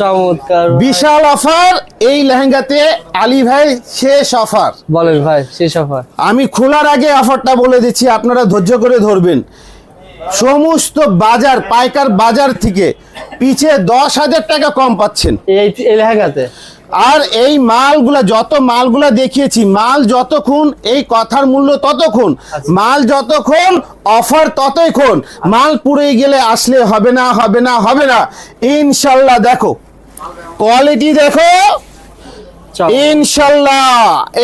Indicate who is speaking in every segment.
Speaker 1: চমৎকার
Speaker 2: বিশাল অফার এই লেহেঙ্গাতে আলী ভাই শেষ অফার
Speaker 1: বলেন ভাই শেষ অফার
Speaker 2: আমি খোলার আগে অফারটা বলে দিচ্ছি আপনারা ধৈর্য করে ধরবেন। সমস্ত বাজার পাইকার বাজার থেকে পিছিয়ে দশ হাজার টাকা কম পাচ্ছেন।
Speaker 1: এই এই লেহেঙ্গাতে?
Speaker 2: আর এই মালগুলা যত মালগুলা দেখিয়েছি মাল যতক্ষণ এই কথার মূল্য ততক্ষণ মাল যতক্ষণ অফার ততক্ষণ মাল পুড়ে গেলে আসলে হবে না হবে না হবে না। ইনশাল্লাহ দেখো কোয়ালিটি দেখো। ইনশাল্লাহ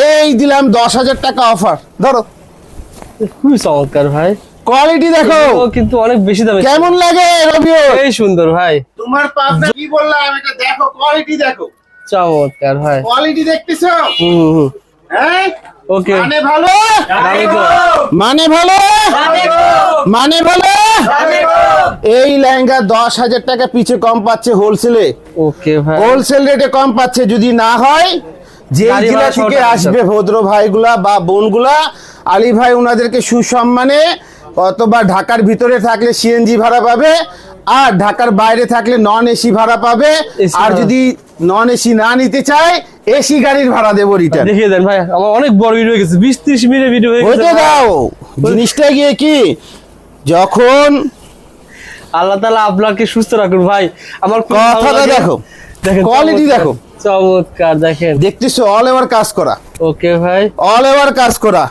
Speaker 2: এই দিলাম দশ হাজার টাকা অফার ধরো।
Speaker 1: খুবই চমৎকার ভাই।
Speaker 2: কোয়ালিটি দেখো।
Speaker 1: ও কিন্তু অনেক বেশি দামে।
Speaker 2: কেমন লাগে রবিও
Speaker 1: এই সুন্দর ভাই।
Speaker 2: তোমার পাবনা কি বললাম এটা দেখো কোয়ালিটি দেখো।
Speaker 1: চমৎকার ভাই।
Speaker 2: কোয়ালিটি দেখতেছো?
Speaker 1: হুম হুম।
Speaker 2: হ্যাঁ?
Speaker 1: ওকে।
Speaker 2: মানে ভালো? মানে ভালো। মানে ভালো? এই লেহেঙ্গা দশ হাজার টাকা পিছে কম পাচ্ছে হোলসেলে
Speaker 1: ওকে ভাই।
Speaker 2: হোলসেল রেটে কম পাচ্ছে যদি না হয় যে
Speaker 1: গাড়ি
Speaker 2: জেলা থেকে আসবে ভদ্র ভাইগুলা বা বোনগুলা আলী ভাই ওনাদেরকে সুসম্মানে অথবা ঢাকার ভিতরে থাকলে সিএনজি ভাড়া পাবে আর ঢাকার বাইরে থাকলে নন এসি ভাড়া পাবে আর যদি নন এসি না নিতে চায় এসি গাড়ির ভাড়া দেবো রিটার্ন
Speaker 1: দেখিয়ে দেন ভাই আমার অনেক বড় ভিডিও হয়ে গেছে বিশ ত্রিশ মিনিটের ভিডিও হয়ে গেছে
Speaker 2: দাও জিনিসটা গিয়ে কি? যখন
Speaker 1: আল্লাহ তালা আপনাকে সুস্থ রাখুন ভাই। আমার
Speaker 2: কথাটা দেখো কোয়ালিটি। দেখো।
Speaker 1: চমৎকার দেখেন।
Speaker 2: দেখতেছো অল ওভার কাজ করা।
Speaker 1: ওকে ভাই।
Speaker 2: অল ওভার কাজ করা।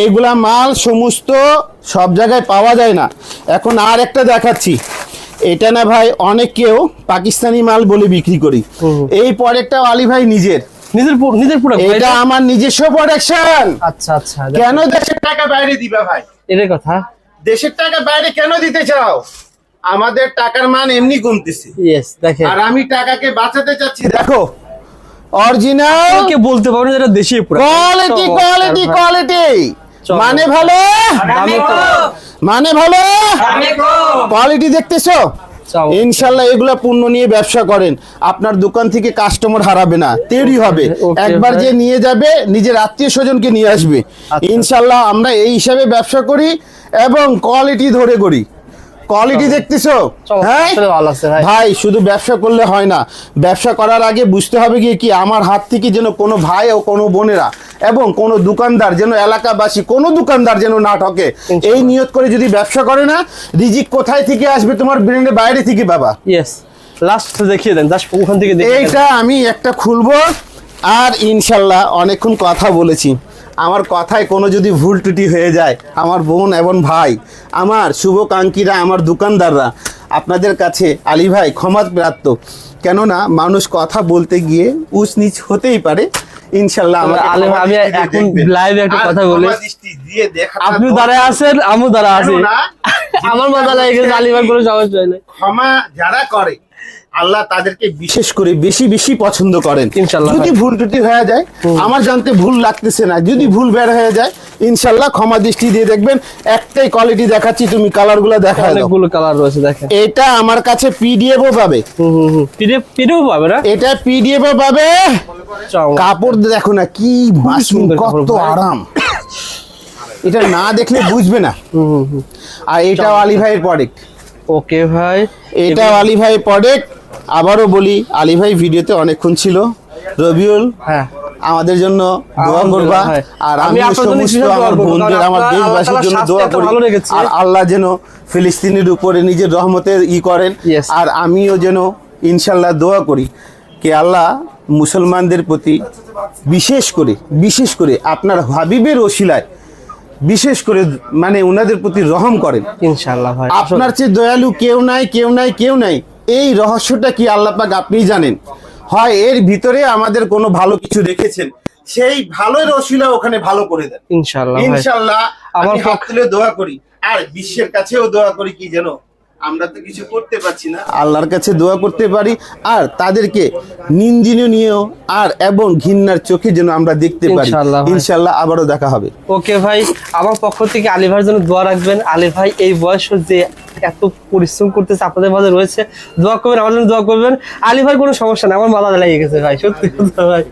Speaker 2: এইগুলা মাল সমস্ত সব জায়গায় পাওয়া যায় না। এখন আর একটা দেখাচ্ছি। এটা না ভাই অনেক কেউ পাকিস্তানি মাল বলে বিক্রি করি। এই প্রোডাক্টটা আলী ভাই নিজের।
Speaker 1: নিজের নিজের পুরো
Speaker 2: এটা আমার নিজস্ব প্রোডাকশন
Speaker 1: আচ্ছা আচ্ছা
Speaker 2: কেন দেশের টাকা বাইরে দিবা ভাই?
Speaker 1: এটার কথা?
Speaker 2: দেশের টাকা বাইরে কেন দিতে চাও? আমাদের টাকার মান এমনি কমতেছে
Speaker 1: ইয়েস দেখেন।
Speaker 2: আর আমি টাকাকে বাঁচাতে চাচ্ছি দেখো। অরিজিনাল
Speaker 1: কে বলতে পারবেন এটা দেশি পুরো
Speaker 2: কোয়ালিটি কোয়ালিটি কোয়ালিটি মানে ভালো? মানে ভালো? কোয়ালিটি দেখতেছো? ইনশাল্লাহ এগুলা পণ্য নিয়ে ব্যবসা করেন। আপনার দোকান থেকে কাস্টমার হারাবে না। তৈরি হবে। একবার যে নিয়ে যাবে নিজের আত্মীয় স্বজনকে নিয়ে আসবে।
Speaker 1: আচ্ছা।
Speaker 2: ইনশাল্লাহ আমরা এই হিসাবে ব্যবসা করি এবং কোয়ালিটি ধরে করি। কোয়ালিটি দেখতেছো? হ্যাঁ?
Speaker 1: ভাই।
Speaker 2: ভাই শুধু ব্যবসা করলে হয় না। ব্যবসা করার আগে বুঝতে হবে গিয়ে কি আমার হাত থেকে যেন কোনো ভাই ও কোনো বোনেরা এবং কোনো দোকানদার যেন এলাকাবাসী কোনো দোকানদার যেন না ঠকে এই নিয়ত করে যদি ব্যবসা করে না রিজিক কোথায় থেকে আসবে তোমার ব্রেনের বাইরে থেকে বাবা?
Speaker 1: ইয়েস লাস্ট দেখিয়ে দেন জাস্ট ওখান থেকে
Speaker 2: এইটা আমি একটা খুলবো আর ইনশাল্লাহ অনেকক্ষণ কথা বলেছি। আমার কথায় কোনো যদি ভুল ত্রুটি হয়ে যায় আমার বোন এবং ভাই আমার শুভকাঙ্ক্ষীরা আমার দোকানদাররা আপনাদের কাছে আলী ভাই ক্ষমা প্রাপ্ত কেননা মানুষ কথা বলতে গিয়ে উচ নিচ হতেই পারে
Speaker 1: আমি এখন। একটা কথা বলি। আপনি। দাঁড়ায় আছেন আমিও দাঁড়ায় আছি আমার মাথা লাগে গেছে আলিবার কোনো সমস্যা
Speaker 2: ক্ষমা যারা করে আল্লাহ তাদেরকে বিশেষ করে বেশি বেশি পছন্দ করেন
Speaker 1: ইনশাআল্লাহ
Speaker 2: যদি ভুল ত্রুটি হয়ে যায় আমার জানতে ভুল লাগতেছে না যদি ভুল বের হয়ে যায় ইনশাল্লাহ ক্ষমা দৃষ্টি দিয়ে দেখবেন একটাই কোয়ালিটি দেখাচ্ছি তুমি কালারগুলো দেখা
Speaker 1: অনেকগুলো কালার রয়েছে দেখেন।
Speaker 2: এটা আমার কাছে পিডিএফ ও পাবে
Speaker 1: পিডিএফ পিডিএফ পাবে না?
Speaker 2: এটা পিডিএফ ও পাবে। কাপড় দেখো না কি কত আরাম। এটা না দেখলে বুঝবে না। আর এটা আলী ভাইয়ের প্রোডাক্ট
Speaker 1: ওকে ভাই।
Speaker 2: এটা আলী ভাই প্রোডাক্ট আবারও বলি আলী ভাই ভিডিওতে অনেকক্ষণ ছিল। রবিউল
Speaker 1: হ্যাঁ।
Speaker 2: আমাদের জন্য দোয়া করবা। আর
Speaker 1: আমি
Speaker 2: সমস্ত আমার বন্ধুদের আমার দেশবাসীর জন্য দোয়া করি। আর আল্লাহ যেন ফিলিস্তিনের উপরে নিজের রহমতের ই করেন। আর আমিও যেন ইনশাল্লাহ দোয়া করি কে আল্লাহ মুসলমানদের প্রতি বিশেষ করে বিশেষ করে আপনার হাবিবের ওসিলায় বিশেষ করে মানে ওনাদের প্রতি রহম করেন।
Speaker 1: ইনশাল্লাহ
Speaker 2: আপনার চেয়ে দয়ালু কেউ নাই কেউ নাই কেউ নাই। এই রহস্যটা কি আল্লাহ পাক আপনিই জানেন? হয় এর ভিতরে আমাদের কোনো ভালো কিছু রেখেছেন সেই ভালোর রসিলা ওখানে ভালো করে দেন।
Speaker 1: ইনশাআল্লাহ ভাই।
Speaker 2: ইনশাল্লাহ
Speaker 1: আমার
Speaker 2: আমি হাত তুলে দোয়া করি। আর বিশ্বের কাছেও দোয়া করি কি যেন আমরা তো কিছু করতে পারছি না। আল্লাহর কাছে দোয়া করতে পারি আর তাদেরকে নিন্দনীয় আর এবং ঘৃণার চোখে যেন আমরা দেখতে পারি। ইনশাল্লাহ আবারও দেখা হবে।
Speaker 1: ওকে ভাই আমার পক্ষ থেকে আলী ভাইয়ের জন্য দোয়া রাখবেন। আলী ভাই এই বয়স যে এত পরিশ্রম করতেছে, আপনাদের মাঝে রয়েছে। দোয়া করবেন জন্য দোয়া করবেন। আলী ভাই কোনো সমস্যা না আমার মাথা লেগে গেছে ভাই, সত্যি কথা ভাই।